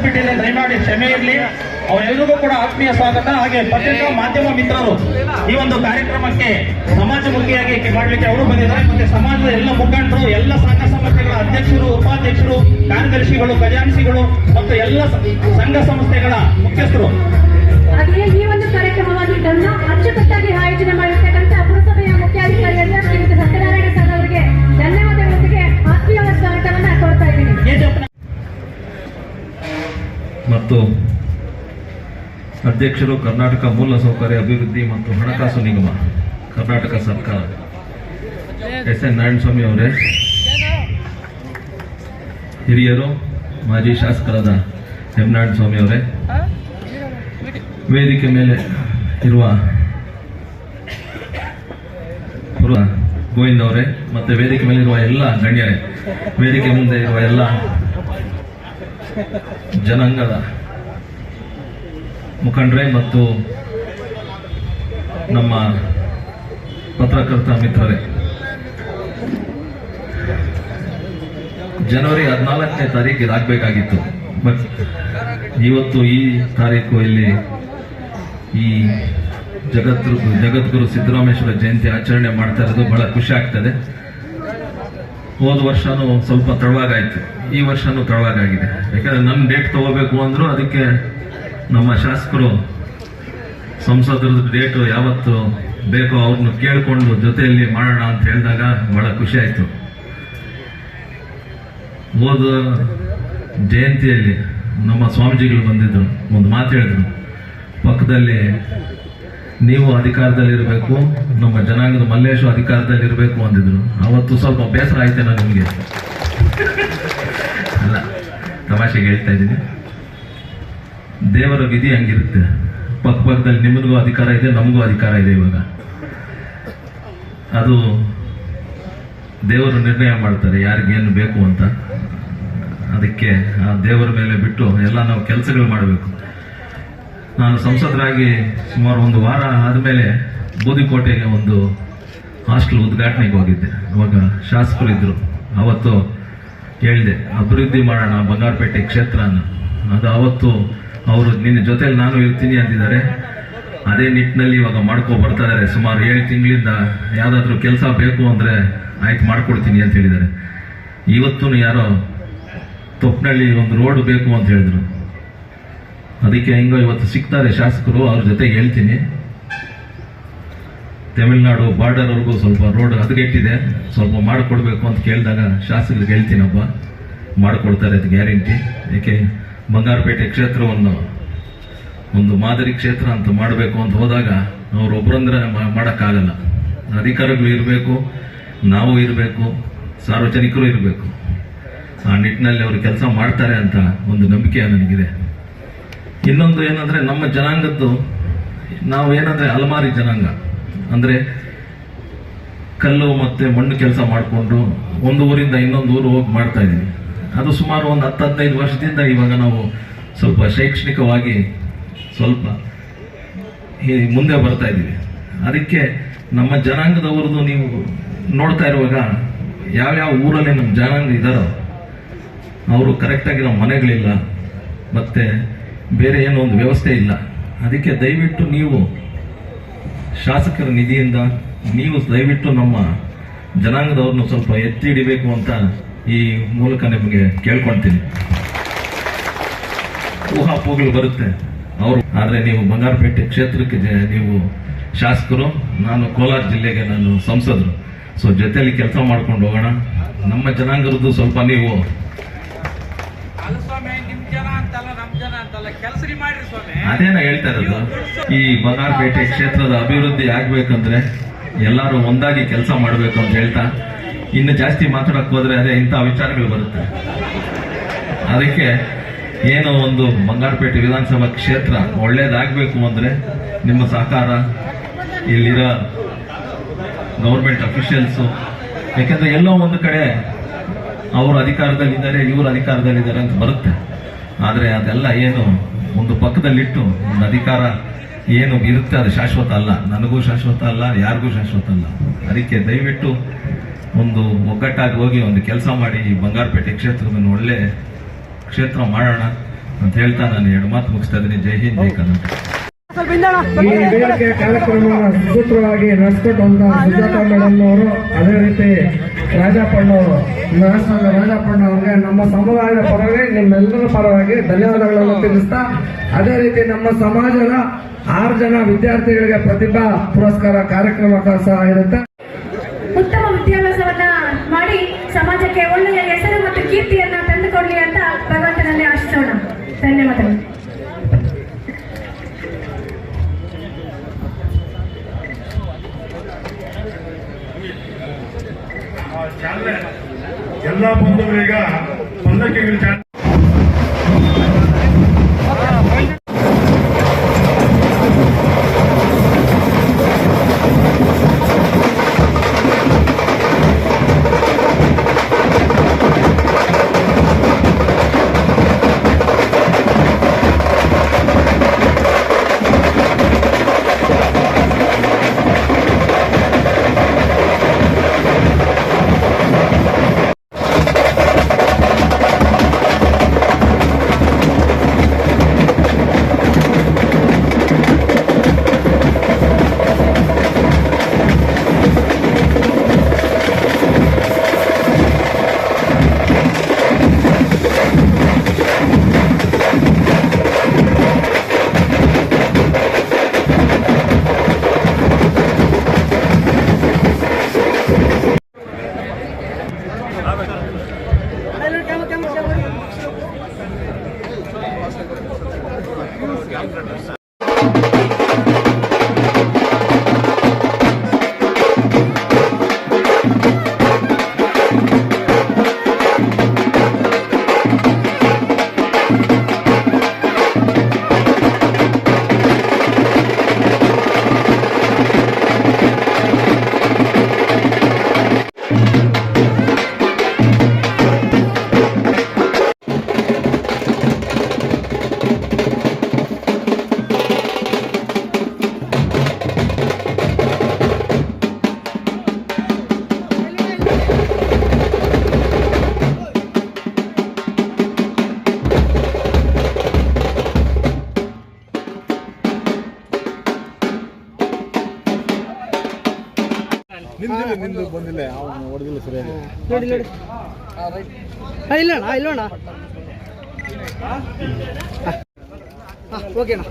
ಹಾಗೆ ಕ್ಷಮೆ ಇರಲಿ. ಅವರೆಲ್ಲರಿಗೂ ಕೂಡ ಆತ್ಮೀಯ ಸ್ವಾಗತ. ಹಾಗೆ ಪತ್ರಿಕಾ ಮಾಧ್ಯಮ ಮಿತ್ರರು ಈ ಒಂದು ಕಾರ್ಯಕ್ರಮಕ್ಕೆ ಸಮಾಜಮುಖಿಯಾಗಿ ಮಾಡಲಿಕ್ಕೆ ಅವರು ಬಂದಿದ್ದಾರೆ. ಮತ್ತೆ ಸಮಾಜದ ಎಲ್ಲ ಮುಖಂಡರು, ಎಲ್ಲ ಸಂಘ ಸಂಸ್ಥೆಗಳ ಅಧ್ಯಕ್ಷರು, ಉಪಾಧ್ಯಕ್ಷರು, ಕಾರ್ಯದರ್ಶಿಗಳು ಖಜಾನ್ಸಿಗಳು ಮತ್ತು ಎಲ್ಲ ಸಂಘ ಸಂಸ್ಥೆಗಳ ಮುಖ್ಯಸ್ಥರು. ಮತ್ತು ಅಧ್ಯಕ್ಷರು ಕರ್ನಾಟಕ ಮೂಲಸೌಕರ್ಯ ಅಭಿವೃದ್ಧಿ ಮತ್ತು ಹಣಕಾಸು ನಿಗಮ, ಕರ್ನಾಟಕ ಸರ್ಕಾರ. ಎಸ್ ಎನ್ ನಾರಾಯಣಸ್ವಾಮಿ ಅವರೇ, ಹಿರಿಯರು, ಮಾಜಿ ಶಾಸಕರಾದ ಎಂ ನಾರಾಯಣಸ್ವಾಮಿ ಅವರೇ, ವೇದಿಕೆ ಮೇಲೆ ಇರುವ ಗೋವಿಂದ್ ಅವರೇ, ಮತ್ತೆ ವೇದಿಕೆ ಮೇಲೆ ಇರುವ ಎಲ್ಲ ಗಣ್ಯರೇ, ವೇದಿಕೆ ಮುಂದೆ ಇರುವ ಎಲ್ಲ ಜನಾಂಗದ ಮುಖಂಡರೇ ಮತ್ತು ನಮ್ಮ ಪತ್ರಕರ್ತ ಮಿತ್ರರೇ. ಜನವರಿ ಹದಿನಾಲ್ಕನೇ ತಾರೀಕು ಇದಾಗಬೇಕಾಗಿತ್ತು ಬಟ್ ಇವತ್ತು ಈ ತಾರೀಕು ಇಲ್ಲಿ ಈ ಜಗತ್ ಜಗದ್ಗುರು ಸಿದ್ದರಾಮೇಶ್ವರ ಜಯಂತಿ ಆಚರಣೆ ಮಾಡ್ತಾ ಇರೋದು ಬಹಳ ಖುಷಿ ಆಗ್ತದೆ. ಹೋದ ವರ್ಷನೂ ಸ್ವಲ್ಪ ತಡವಾಗಾಯ್ತು ಈ ವರ್ಷನೂ ತಡವಾಗಾಗಿದೆ ಯಾಕಂದ್ರೆ ನನ್ನ ಡೇಟ್ ತಗೋಬೇಕು ಅಂದ್ರು ಅದಕ್ಕೆ ನಮ್ಮ ಶಾಸಕರು ಸಂಸದರ ಡೇಟು ಯಾವತ್ತು ಬೇಕೋ ಅವ್ರನ್ನ ಕೇಳಿಕೊಂಡು ಜೊತೆಯಲ್ಲಿ ಮಾಡೋಣ ಅಂತ ಹೇಳಿದಾಗ ಬಹಳ ಖುಷಿ ಆಯಿತು. ಹೋದ ಜಯಂತಿಯಲ್ಲಿ ನಮ್ಮ ಸ್ವಾಮೀಜಿಗಳು ಬಂದಿದ್ದರು ಒಂದು ಮಾತು ಹೇಳಿದ್ರು. ಪಕ್ಕದಲ್ಲಿ ನೀವು ಅಧಿಕಾರದಲ್ಲಿರಬೇಕು ನಮ್ಮ ಜನಾಂಗದ ಮಲ್ಲೇಶು ಅಧಿಕಾರದಲ್ಲಿರಬೇಕು ಅಂದಿದ್ರು. ಅವತ್ತು ಸ್ವಲ್ಪ ಬೇಸರ ಆಯ್ತೇನೋ ನಿಮಗೆ? ಅಲ್ಲ, ತಮಾಷೆಗೆ ಹೇಳ್ತಾ ಇದ್ದೀನಿ. ದೇವರ ವಿಧಿ ಹಂಗಿರುತ್ತೆ? ಪಕ್ಕ ಪಕ್ಕದಲ್ಲಿ ನಿಮಗೂ ಅಧಿಕಾರ ಇದೆ, ನಮಗೂ ಅಧಿಕಾರ ಇದೆ ಇವಾಗ. ಅದು ದೇವರು ನಿರ್ಣಯ ಮಾಡ್ತಾರೆ ಯಾರಿಗೇನು ಬೇಕು ಅಂತ. ಅದಕ್ಕೆ ಆ ದೇವರ ಮೇಲೆ ಬಿಟ್ಟು ಎಲ್ಲ ನಾವು ಕೆಲಸಗಳು ಮಾಡಬೇಕು. ನಾನು ಸಂಸದರಾಗಿ ಸುಮಾರು ಒಂದು ವಾರ ಆದಮೇಲೆ ಬೂದಿಕೋಟೆಗೆ ಒಂದು ಹಾಸ್ಟೆಲ್ ಉದ್ಘಾಟನೆಗೆ ಹೋಗಿದ್ದೆ. ಅವಾಗ ಶಾಸಕರು ಇದ್ರು. ಅವತ್ತು ಹೇಳಿದೆ, ಅಭಿವೃದ್ಧಿ ಮಾಡೋಣ ಬಂಗಾರಪೇಟೆ ಕ್ಷೇತ್ರನ. ಅದು ಅವತ್ತು ಅವರು ನಿನ್ನ ಜೊತೆಲಿ ನಾನು ಇರ್ತೀನಿ ಅಂತಿದ್ದಾರೆ. ಅದೇ ನಿಟ್ಟಿನಲ್ಲಿ ಇವಾಗ ಮಾಡ್ಕೊ ಬರ್ತಾ ಇದ್ದಾರೆ. ಸುಮಾರು ಏಳು ತಿಂಗಳಿಂದ ಯಾವುದಾದ್ರೂ ಕೆಲಸ ಬೇಕು ಅಂದರೆ ಆಯ್ತು ಮಾಡ್ಕೊಡ್ತೀನಿ ಅಂತ ಹೇಳಿದ್ದಾರೆ. ಇವತ್ತು ಯಾರೋ ತೊಪ್ಪಿನಲ್ಲಿ ಒಂದು ರೋಡ್ ಬೇಕು ಅಂತ ಹೇಳಿದ್ರು. ಅದಕ್ಕೆ ಹೆಂಗೋ ಇವತ್ತು ಸಿಗ್ತಾರೆ ಶಾಸಕರು, ಅವ್ರ ಜೊತೆಗೆ ಹೇಳ್ತೀನಿ. ತಮಿಳ್ನಾಡು ಬಾರ್ಡರ್ವರೆಗೂ ಸ್ವಲ್ಪ ರೋಡ್ ಹದಗೆಟ್ಟಿದೆ. ಸ್ವಲ್ಪ ಮಾಡಿಕೊಡ್ಬೇಕು ಅಂತ ಕೇಳಿದಾಗ ಶಾಸಕರಿಗೆ ಹೇಳ್ತೀನಪ್ಪ. ಮಾಡಿಕೊಡ್ತಾರೆ ಅದು ಗ್ಯಾರಂಟಿ ಏಕೆ ಬಂಗಾರಪೇಟೆ ಕ್ಷೇತ್ರವನ್ನು ಒಂದು ಮಾದರಿ ಕ್ಷೇತ್ರ ಅಂತ ಮಾಡಬೇಕು ಅಂತ ಹೋದಾಗ ಅವರೊಬ್ಬರಂದ್ರೆ ಮಾಡೋಕ್ಕಾಗಲ್ಲ. ಅಧಿಕಾರಿಗಳು ಇರಬೇಕು, ನಾವು ಇರಬೇಕು, ಸಾರ್ವಜನಿಕರು ಇರಬೇಕು. ಆ ನಿಟ್ಟಿನಲ್ಲಿ ಅವರು ಕೆಲಸ ಮಾಡ್ತಾರೆ ಅಂತ ಒಂದು ನಂಬಿಕೆ ನನಗಿದೆ. ಇನ್ನೊಂದು ಏನಂದ್ರೆ ನಮ್ಮ ಜನಾಂಗದ್ದು, ನಾವು ಏನಂದ್ರೆ ಅಲಮಾರಿ ಜನಾಂಗ. ಅಂದ್ರೆ ಕಲ್ಲು ಮತ್ತೆ ಮಣ್ಣು ಕೆಲಸ ಮಾಡಿಕೊಂಡು ಒಂದು ಊರಿಂದ ಇನ್ನೊಂದು ಊರು ಹೋಗಿ ಮಾಡ್ತಾ ಇದೀವಿ ಅದು ಸುಮಾರು ಒಂದು ಹತ್ತು ಹದಿನೈದು ವರ್ಷದಿಂದ ಇವಾಗ ನಾವು ಸ್ವಲ್ಪ ಶೈಕ್ಷಣಿಕವಾಗಿ ಸ್ವಲ್ಪ ಮುಂದೆ ಬರ್ತಾ ಇದ್ದೀವಿ. ಅದಕ್ಕೆ ನಮ್ಮ ಜನಾಂಗದವ್ರದ್ದು ನೀವು ನೋಡ್ತಾ ಇರುವಾಗ ಯಾವ್ಯಾವ ಊರಲ್ಲಿ ನಮ್ಮ ಜನಾಂಗ ಇದ್ದಾರೋ ಅವರು ಕರೆಕ್ಟಾಗಿ ನಮ್ಮ ಮನೆಗಳಿಲ್ಲ, ಮತ್ತು ಬೇರೆ ಏನೋ ಒಂದು ವ್ಯವಸ್ಥೆ ಇಲ್ಲ. ಅದಕ್ಕೆ ದಯವಿಟ್ಟು ನೀವು ಶಾಸಕರ ನಿಧಿಯಿಂದ ನೀವು ದಯವಿಟ್ಟು ನಮ್ಮ ಜನಾಂಗದವ್ರನ್ನ ಸ್ವಲ್ಪ ಎತ್ತಿ ಹಿಡಿಬೇಕು ಅಂತ ಈ ಮೂಲಕ ನಿಮಗೆ ಕೇಳ್ಕೊಳ್ತೀನಿ. ಊಹಾಪೋಗಳು ಬರುತ್ತೆ. ಅವರು ಆದರೆ ನೀವು ಬಂಗಾರಪೇಟೆ ಕ್ಷೇತ್ರಕ್ಕೆ ನೀವು ಶಾಸಕರು ನಾನು ಕೋಲಾರ ಜಿಲ್ಲೆಗೆ ನಾನು ಸಂಸದರು. ಸೊ ಜೊತೆಯಲ್ಲಿ ಕೆಲಸ ಮಾಡ್ಕೊಂಡು ಹೋಗೋಣ. ನಮ್ಮ ಜನಾಂಗರದ್ದು ಸ್ವಲ್ಪ ನೀವು ಅದೇನ ಹೇಳ್ತಾ ಇರೋದು? ಈ ಬಂಗಾರಪೇಟೆ ಕ್ಷೇತ್ರದ ಅಭಿವೃದ್ಧಿ ಆಗ್ಬೇಕಂದ್ರೆ ಎಲ್ಲರೂ ಒಂದಾಗಿ ಕೆಲಸ ಮಾಡಬೇಕು ಅಂತ ಹೇಳ್ತಾ ಇನ್ನು ಜಾಸ್ತಿ ಮಾತಾಡಕ್ ಹೋದ್ರೆ ಅದೇ ಇಂಥ ವಿಚಾರಗಳು ಬರುತ್ತೆ. ಅದಕ್ಕೆ ಏನು ಒಂದು ಬಂಗಾರಪೇಟೆ ವಿಧಾನಸಭಾ ಕ್ಷೇತ್ರ ಒಳ್ಳೇದಾಗಬೇಕು ಅಂದ್ರೆ ನಿಮ್ಮ ಸಹಕಾರ ಇಲ್ಲಿರೋ ಗೌರ್ಮೆಂಟ್ ಅಫಿಷಿಯಲ್ಸು ಯಾಕಂದ್ರೆ ಎಲ್ಲೋ ಒಂದು ಕಡೆ ಅವರು ಅಧಿಕಾರದಲ್ಲಿದ್ದಾರೆ, ಇವರು ಅಧಿಕಾರದಲ್ಲಿದ್ದಾರೆ ಅಂತ ಬರುತ್ತೆ. ಆದರೆ ಅದೆಲ್ಲ ಏನು ಒಂದು ಪಕ್ಕದಲ್ಲಿಟ್ಟು ಒಂದು ಅಧಿಕಾರ ಏನು ಇರುತ್ತೆ ಅದು ಶಾಶ್ವತ ಅಲ್ಲ. ನನಗೂ ಶಾಶ್ವತ ಅಲ್ಲ, ಯಾರಿಗೂ ಶಾಶ್ವತ ಅಲ್ಲ. ಅದಕ್ಕೆ ದಯವಿಟ್ಟು ಒಂದು ಒಗ್ಗಟ್ಟಾಗಿ ಹೋಗಿ ಒಂದು ಕೆಲಸ ಮಾಡಿ ಈ ಬಂಗಾರಪೇಟೆ ಕ್ಷೇತ್ರವನ್ನು ಒಳ್ಳೆ ಕ್ಷೇತ್ರ ಮಾಡೋಣ ಅಂತ ಹೇಳ್ತಾ ನಾನು ಎರಡು ಮಾತು ಮುಗಿಸ್ತಾ ಇದ್ದೀನಿ. ಜೈ ಹಿಂದ್ ಜೈ ಕರ್ನಾಟಕ. ಈ ವೇದಿಕೆ ಕಾರ್ಯಕ್ರಮವನ್ನು ಸುಸೂತ್ರವಾಗಿ ನಡೆಸಿಕೊಟ್ಟಂತ ಸುಜಾತ ಮೇಡಮ್ ಅವರು ಅದೇ ರೀತಿ ರಾಜಪ್ಪಣ್ಣವರು ಮಹಾರಾಷ್ಟ್ರದ ರಾಜಪ್ಪಣ್ಣ ಅವರಿಗೆ ನಮ್ಮ ಸಮುದಾಯದ ಪರವಾಗಿ ನಿಮ್ಮೆಲ್ಲರ ಪರವಾಗಿ ಧನ್ಯವಾದಗಳನ್ನು ತಿಳಿಸ್ತಾ ಅದೇ ರೀತಿ ನಮ್ಮ ಸಮಾಜದ ಆರು ಜನ ವಿದ್ಯಾರ್ಥಿಗಳಿಗೆ ಪ್ರತಿಭಾ ಪುರಸ್ಕಾರ ಕಾರ್ಯಕ್ರಮ ಸಹ ಇರುತ್ತೆ. ಉತ್ತಮ ವಿದ್ಯಾಭ್ಯಾಸವನ್ನ ಮಾಡಿ ಸಮಾಜಕ್ಕೆ ಒಳ್ಳೆಯ ಹೆಸರು ಮತ್ತು ಕೀರ್ತಿಯನ್ನ ತಂದುಕೊಡ್ಲಿ ಅಂತ ಭಗವಂತನಲ್ಲಿ ಆಶಿಸೋಣ. ಧನ್ಯವಾದಗಳು. ಎಲ್ಲ ಬಂಧುಗಳೀಗ ಪಲ್ಲಕ್ಕಿಗಳು ಚಾ ಇಲ್ಲಣ್ಣ ಇಲ್ಲಣ್ಣ ಓಕೆನಾ